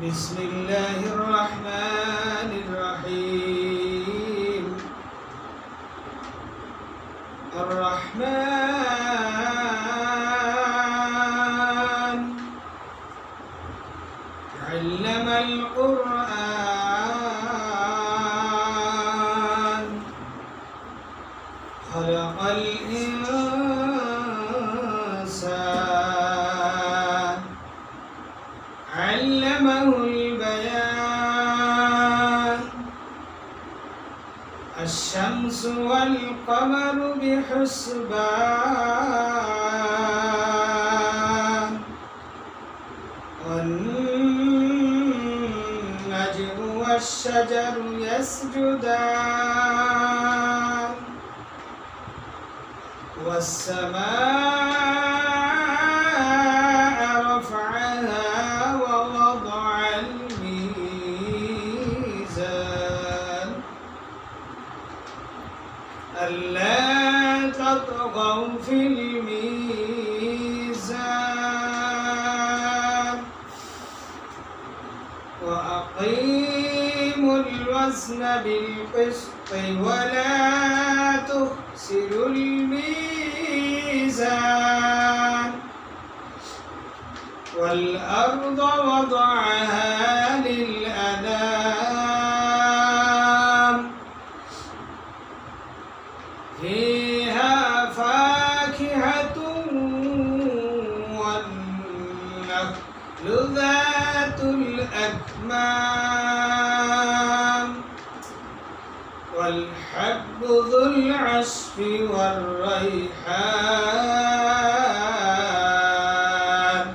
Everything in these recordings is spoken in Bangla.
بسم الله الرحمن والقمر بحسبان والنجم والشجر يسجدان والسماء وأقيموا الوزن بالقسط ولا تخسروا الميزان. والأرض وضعها للأنام. فيها فاكهة والنخل ذات الأكمام. والريحان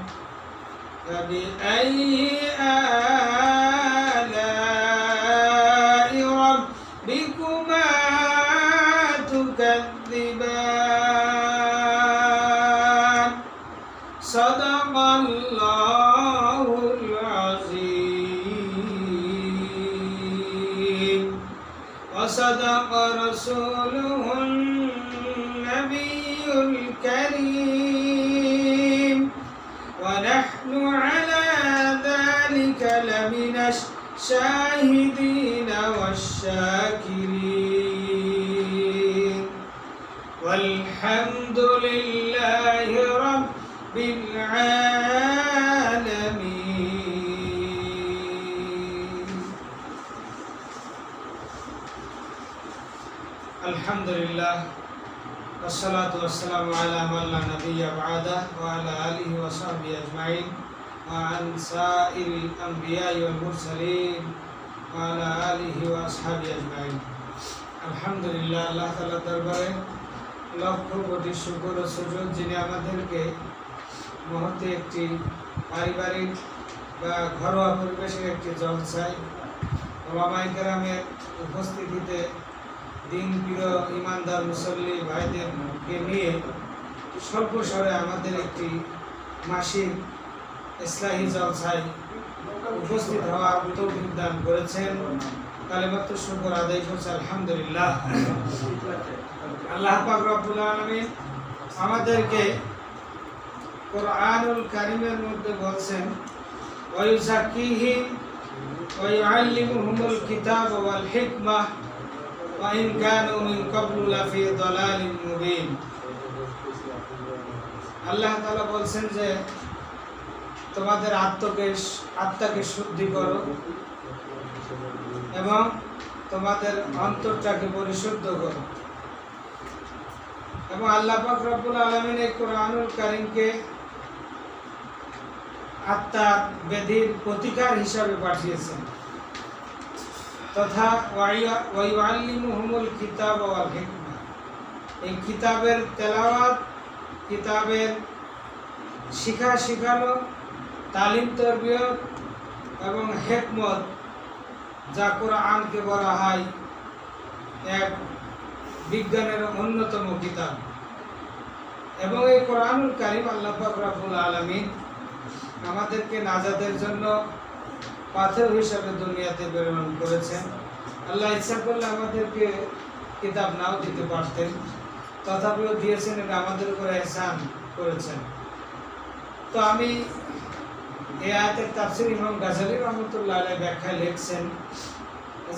فبأي الكريم. ونحن على ذلك لمن الشاهدين والشاكرين. والحمد لله رب العالمين. الحمد لله والصلاة والسلام على من لا نبي بعده وعلى آله وصحبه أجمعين وعن سائر الأنبياء والمرسلين وعلى آله وأصحابه أجمعين الحمد لله আল্লাহ তাআলার দরবারে লক্ষ কোটি শুকর ও সুযোগ যিনি আমাদেরকে মুহূর্তে একটি পারিবারিক বা ঘরোয়া পরিবেশের একটি জলসায় ওলামাই কেরামের উপস্থিতিতে দিন প্রিয় ইমানদার মুসল্লি ভাইদেরকে নিয়ে স্বল্প স্বরে আমাদের একটি মাসিক ইসলাহী জলসায় উপস্থিত হওয়ার তৌফিক দান করেছেন। কালেমাত্র শুকর আদায় করছে, আলহামদুলিল্লাহ। আল্লাহ পাক রব্বুল আলামিন আমাদেরকে কোরআনুল কারীমের মধ্যে বলছেন ওয়ায়ুযাক্কিহিম ওয়া ইউআল্লিমুহুমুল কিতাব ওয়াল হিকমাহ ইন কানু মিন ক্বাবলু লাফি দালালিন মুবিন আল্লাহ তাআলা বলছেন যে, তোমাদের আত্মকে আত্মাকে শুদ্ধি করো এবং তোমাদের অন্তরটাকে পরিশুদ্ধ করো। এবং আল্লাহ পাক রব্বুল আলামিন এই কোরআনুল কারীমকে আত্মার ব্যাধির প্রতিকার হিসাবে পাঠিয়েছেন। তথা ওয়াইয়াল্লিমুহুমুল কিতাব ওয়াল হিকমা। এই কিতাবের তেলাওয়াত, কিতাবের শিখা শিখানো, তালিম তরবিয়ত এবং হেকমত যা কোরআনকে বলা হয় এক বিজ্ঞানের অন্যতম কিতাব। এবং এই কোরআনুল কারিম আল্লাহ পাক রব্বুল আলামিন আমাদেরকে নাজাদের জন্য পাথর হিসাবে দুনিয়াতে প্রেরণ করেছেন। আল্লাহ ইচ্ছা করলে আমাদেরকে কিতাব নাও দিতে পারতেন, তথাপিও দিয়েছেন এটা আমাদের উপরে এহসান করেছেন। তো আমি এই আয়াতের তাফসির ইমাম গাজালি রহমতুল্লাহ আলাই ব্যাখ্যায় লিখছেন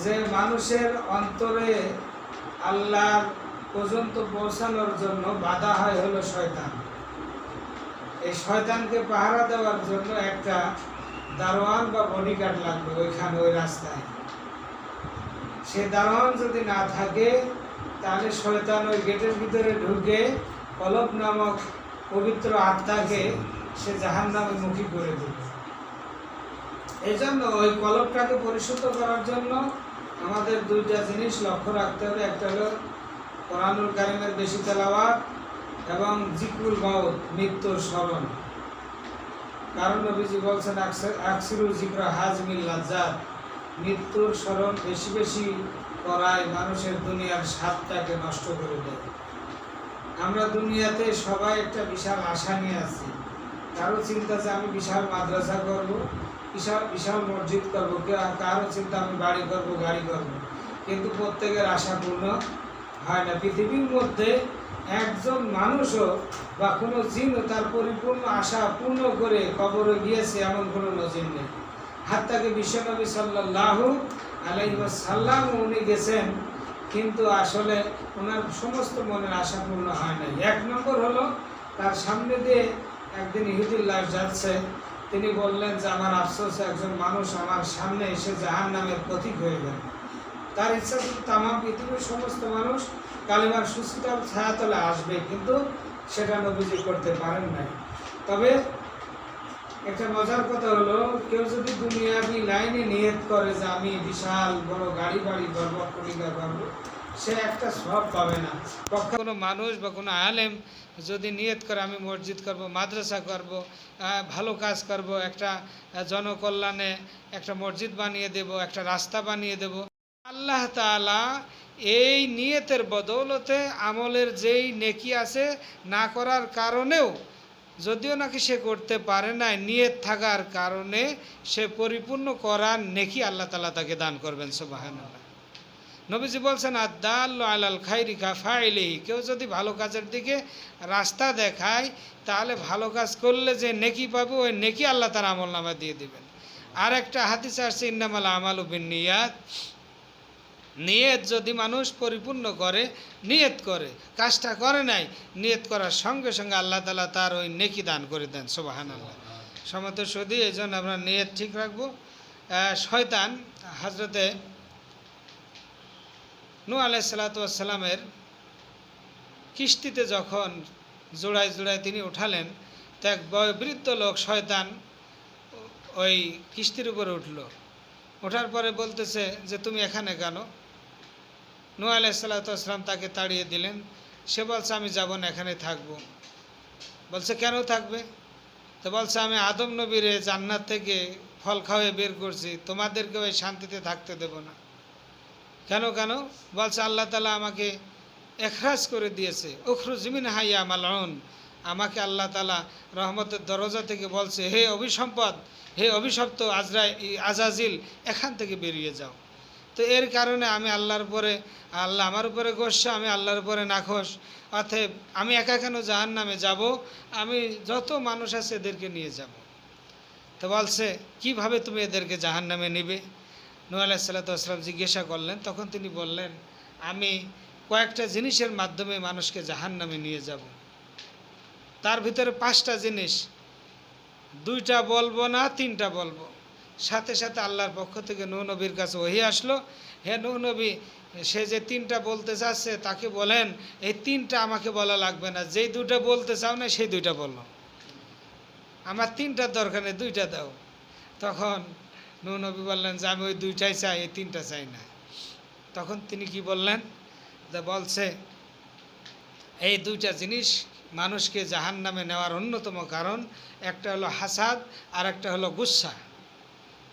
যে, মানুষের অন্তরে আল্লাহ পর্যন্ত পৌঁছানোর জন্য বাধা হয় হলো শয়তান। এই শয়তানকে পাহারা দেওয়ার জন্য একটা দারোয়ান বা বডিগার্ড লাগবে ওইখানে, ওই রাস্তায়। সে দারোয়ান যদি না থাকে, তাহলে শয়তান ওই গেটের ভিতরে ঢুকে কলব নামক পবিত্র আত্মাকে সে জাহান নামে মুখী করে দেবে। এই জন্য ওই কলবটাকে পরিশুদ্ধ করার জন্য আমাদের দুইটা জিনিস লক্ষ্য রাখতে হবে। একটা হলো কোরআনুল কারিমের বেশি তেলাওয়াত এবং জিকুল মাউত মৃত্যুর স্মরণ। কারণ নবীজি বলছেন, আকসা- আকসিরুল জিক্র হাজমিল লাজ্জাত মৃত্যুর স্মরণ বেশি বেশি করায় মানুষের দুনিয়ার স্বাদটাকে নষ্ট করে দেয়। আমরা দুনিয়াতে সবাই একটা বিশাল আশা নিয়ে আছি। কারও চিন্তা যে আমি বিশাল মাদ্রাসা করব, বিশাল বিশাল মসজিদ করব কারও চিন্তা আমি বাড়ি করব, গাড়ি করব। কিন্তু প্রত্যেকের আশা পূর্ণ হয় না। পৃথিবীর মধ্যে একজন মানুষও বা কোনো জিনও তার পরিপূর্ণ আশা পূর্ণ করে কবরে গিয়েছে এমন কোনো নজির নেই। হাত্তাকে বিশ্বনবী সাল্লাহ আলাইসাল্লাম উনি গেছেন, কিন্তু আসলে ওনার সমস্ত মনের আশা পূর্ণ হয় নাই। এক নম্বর হলো, তার সামনে দিয়ে একদিন ইহুদির লাশ যাচ্ছে। তিনি বললেন যে, আমার আফসোস, একজন মানুষ আমার সামনে এসে জাহান নামের প্রতীক হয়ে গেল। তার ইচ্ছা ছিল তামাম পৃথিবীর সমস্ত মানুষ কালিমার সুস্থতার ছায়াতলে আসবে, কিন্তু সেটা নবীজি করতে পারেন নাই। তবে একটা মজার কথা হলো, কেউ যদি দুনিয়াবি লাইনে নিয়ত করে যে আমি বিশাল বড় গাড়ি বাড়ি করব কলিকা করব সে একটা সব পাবে না। কোনো মানুষ বা কোনো আলেম যদি নিয়ত করে, আমি মসজিদ করব, মাদ্রাসা করব ভালো কাজ করব, একটা জনকল্যাণে একটা মসজিদ বানিয়ে দেব, একটা রাস্তা বানিয়ে দেব আল্লাহ তাআলা এই নিয়তের বদৌলতে আমলের যেই নেকি আছে না করার কারণেও, যদিও নাকি সে করতে পারে না নিয়ত থাকার কারণে সে পরিপূর্ণ করার নেকি আল্লাহ তালা তাকে দান করবেন সুবাহান নবীজি বলছেন আদাল আলাল খাইরি ফাইলি কেউ যদি ভালো কাজের দিকে রাস্তা দেখায়, তাহলে ভালো কাজ করলে যে নেকি পাবে, ওই নেকি আল্লাহ তার আমল নামা দিয়ে দিবেন। আর একটা হাদিস আসছে, ইন্নামাল আমাল উবিন নিয়াত যদি মানুষ পরিপূর্ণ করে, নিয়ত করে, কাজটা করে নাই, নিয়ত করার সঙ্গে সঙ্গে আল্লাহ তালা তার ওই নেকি দান করে দেন সোবাহান আল্লাহ সমত সদি এই জন্য আমরা নিয়ত ঠিক রাখব। শয়তান হাজরতে নু আলাই সালাতামের কিস্তিতে যখন জোড়ায় জোড়ায় তিনি উঠালেন, তো এক বয়োবৃদ্ধ লোক শয়তান ওই কিস্তির উপরে উঠল। ওঠার পরে বলতেছে যে, তুমি এখানে কেন? নু আলাইসাল্লাতাম তাকে তাড়িয়ে দিলেন। সে বলছে, আমি যাব না, এখানে থাকব। বলছে, কেন থাকবে? তো বলছে, আমি আদম নবীরে জান্নাত থেকে ফল খাওয়াই বের করছি। তোমাদেরকে ওই শান্তিতে থাকতে দেব না। কেন কেন? বলছে, আল্লাহ তালা আমাকে এখরাজ করে দিয়েছে। উখরু জিমিন হাইয়া মালন আমাকে আল্লাহ তালা রহমতের দরজা থেকে বলছে, হে অভিসম্পদ, হে অভিশপ্ত আজরাই, আজাজিল, এখান থেকে বেরিয়ে যাও। তো এর কারণে আমি আল্লাহর পরে আল্লাহ আমার উপরে গোসা আমি আল্লাহর উপরে নাখোশ অতএব আমি একা কেন জাহান নামে যাব? আমি যত মানুষ আছে এদেরকে নিয়ে যাব। তো বলছে, কীভাবে তুমি এদেরকে জাহান নামে নিবে নু আলাহিসাল্লাম জিজ্ঞাসা করলেন, তখন তিনি বললেন, আমি কয়েকটা জিনিসের মাধ্যমে মানুষকে জাহান নামে নিয়ে যাব। তার ভিতরে পাঁচটা জিনিস, দুইটা বলব না, তিনটা বলব। সাথে সাথে আল্লাহর পক্ষ থেকে নৌ নবীর কাছে ওহি আসলো। হে নৌ নবী, সে যে তিনটা বলতে চাচ্ছে তাকে বলেন, এই তিনটা আমাকে বলা লাগবে না। যেই দুটো বলতে চাও না, সেই দুইটা বলো। আমার তিনটার দরকার নেই, দুইটা দাও। তখন নৌ নবী বললেন, যে আমি ওই দুইটাই চাই, এই তিনটা চাই না। তখন তিনি কি বললেন? যে বলছে, এই দুইটা জিনিস মানুষকে জাহান নামে নেওয়ার অন্যতম কারণ, একটা হলো হাসাদ আর একটা হলো গুসা।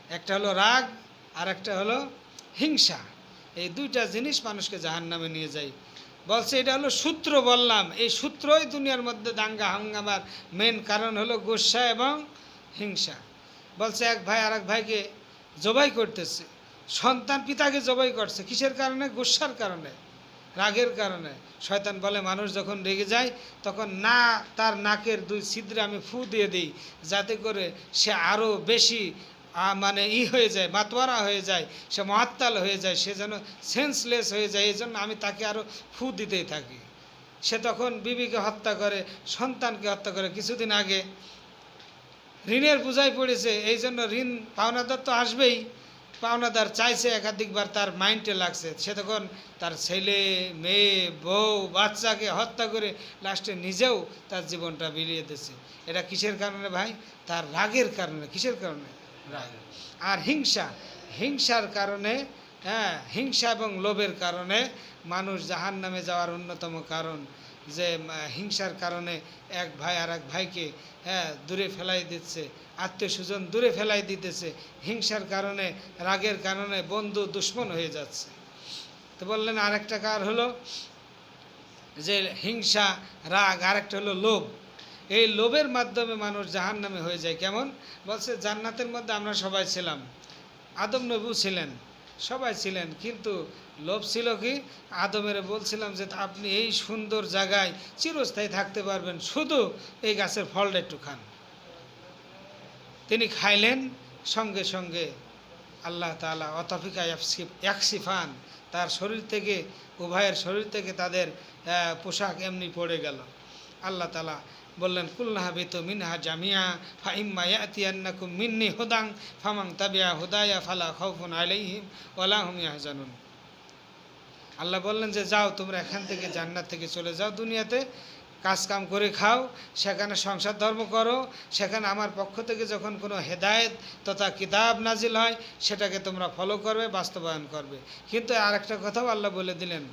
একটা হলো রাগ, আর একটা হলো হিংসা। এই দুইটা জিনিস মানুষকে জাহান নামে নিয়ে যায়। বলছে, এটা হলো সূত্র বললাম। এই সূত্রই দুনিয়ার মধ্যে দাঙ্গা, হাঙ্গামার মেন কারণ হলো গুসা এবং হিংসা। বলছে, এক ভাই আর এক ভাইকে জবাই করতেছে। সন্তান পিতাকে জবাই করছে। কিসের কারণে? গুসার কারণে, রাগের কারণে। শয়তান বলে, মানুষ যখন রেগে যায়, তখন না, তার নাকের দুই ছিদ্রে আমি ফু দিয়ে দিই। যাতে করে সে আরও বেশি মানে ই হয়ে যায় মাতোয়ারা হয়ে যায়, সে মহাত্তাল হয়ে যায়, সে যেন সেন্সলেস হয়ে যায়, এই জন্য আমি তাকে আরও ফু দিতেই থাকি। সে তখন বিবিকে হত্যা করে, সন্তানকে হত্যা করে। কিছুদিন আগে ঋণের বোঝাই পড়েছে, এই জন্য ঋণ পাওনাদার তো আসবেই, পাওনাদার চাইছে একাধিকবার, তার মাইন্ডে লাগছে। সে তখন তার ছেলে, মেয়ে, বউ, বাচ্চাকে হত্যা করে লাস্টে নিজেও তার জীবনটা বিলিয়ে দিচ্ছে। এটা কিসের কারণে ভাই? তার রাগের কারণে, কিসের কারণে? আর হিংসা, হিংসার কারণে হ্যাঁ হিংসা এবং লোভের কারণে মানুষ জাহান নামে যাওয়ার অন্যতম কারণ যে হিংসার কারণে এক ভাই আর এক ভাইকে হ্যাঁ দূরে ফেলাই দিচ্ছে, আত্মীয় স্বজন দূরে ফেলাই দিতেছে। হিংসার কারণে, রাগের কারণে বন্ধু দুশ্মন হয়ে যাচ্ছে। তো বললেন আরেকটা কার হলো? যে হিংসা, রাগ, আরেকটা হলো লোভ। এই লোভের মাধ্যমে মানুষ জাহান নামে হয়ে যায়। কেমন? বলছে, জান্নাতের মধ্যে আমরা সবাই ছিলাম। আদম নবু ছিলেন, সবাই ছিলেন। কিন্তু লোভ ছিল কি? আদমের বলছিলাম যে, আপনি এই সুন্দর জায়গায় চিরস্থায়ী থাকতে পারবেন। শুধু এই গাছের ফলটা একটু খান। তিনি খাইলেন, সঙ্গে সঙ্গে আল্লাহ তালা অতফিকা একসিফান তার শরীর থেকে, উভয়ের শরীর থেকে তাদের পোশাক এমনি পড়ে গেল। আল্লাহ তালা বললেন কুল্লাহ বিত মিনহা জামিয়া ফা ইম্মা ইয়াতিয়ান্নাকুম মিন্নি হুদাং ফামাং তাবিয়া হুদায়া ফালা খাউফুন আলাইহিম ওয়ালা হুম ইয়াহজানুন। আল্লাহ বললেন যে, যাও, তোমরা এখান থেকে জান্নাত থেকে চলে যাও দুনিয়াতে কাজ কাম করে খাও, সেখানে সংসার ধর্ম করো, সেখানে আমার পক্ষ থেকে যখন কোনো হেদায়েত তথা কিতাব নাজিল হয়, সেটাকে তোমরা ফলো করবে, বাস্তবায়ন করবে। কিন্তু আরেকটা কথাও আল্লাহ বলে দিলেন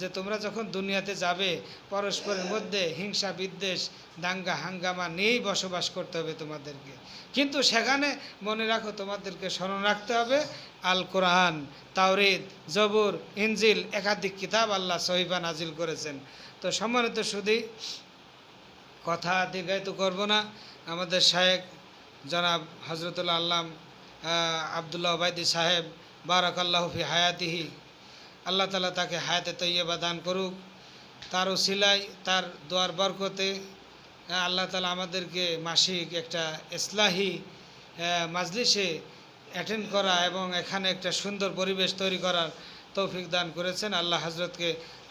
যে, তোমরা যখন দুনিয়াতে যাবে, পরস্পরের মধ্যে হিংসা, বিদ্বেষ, দাঙ্গা, হাঙ্গামা নিয়েই বসবাস করতে হবে তোমাদেরকে। কিন্তু সেখানে মনে রাখো, তোমাদেরকে স্মরণ রাখতে হবে আল কোরআন তাওরিদ জবুর, ইনজিল, একাধিক কিতাব আল্লাহ সহিবা নাজিল করেছেন। তো সম্মানিত শুধু কথা দীর্ঘায়িত করব না। আমাদের শায়েক জনাব হজরতুল্লাহ আল্লাম আবদুল্লাহ ওবায়দি সাহেব বারাক আল্লাহ ফি হায়াতিহি। আল্লাহ তালা তাকে হায়াতে তৈয়বা দান করুক। তার সিলাই তার দোয়ার বরকতে আল্লাহ তালা আমাদেরকে মাসিক একটা ইসলাহি মাজলিসে অ্যাটেন্ড করা এবং এখানে একটা সুন্দর পরিবেশ তৈরি করার তৌফিক দান করেছেন। আল্লাহ হজরতকে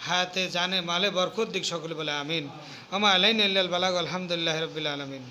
হায়াতে জানে মালে বরকত দিক সকলে বলে আমিন। আমা আলাইন আল্লাহ বালাগ আলহামদুলিল্লাহ রবিল আলমিন।